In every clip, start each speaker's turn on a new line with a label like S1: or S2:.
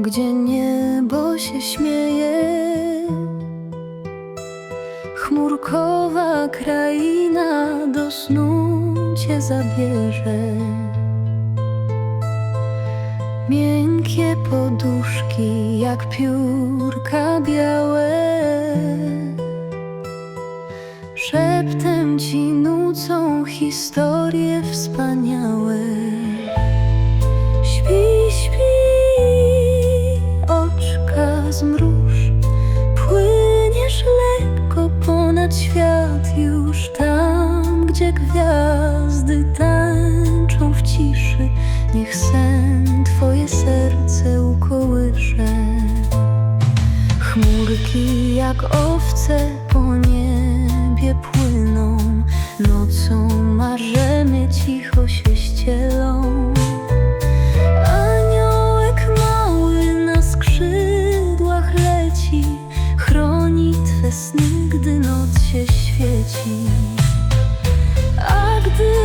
S1: gdzie niebo się śmieje. Chmurkowa kraina do snu cię zabierze. Miękkie poduszki jak piórka białe. Szeptem ci nucą historie wspaniałe. Zmruż, płyniesz lekko ponad świat już tam, gdzie gwiazdy tańczą w ciszy. Niech sen twoje serce ukołysze. Chmurki jak owce po niebie płyną, sny, gdy noc się świeci. A gdy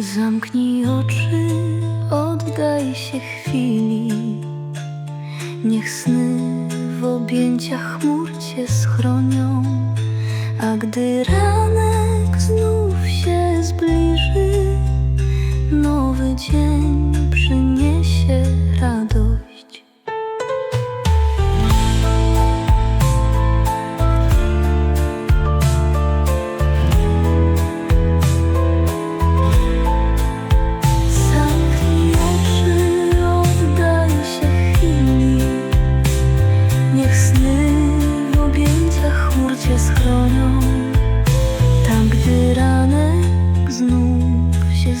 S1: Zamknij oczy, oddaj się chwili. Niech sny w objęciach chmur cię schronią, a gdy ranek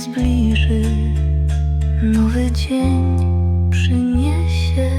S1: zbliży, nowy dzień przyniesie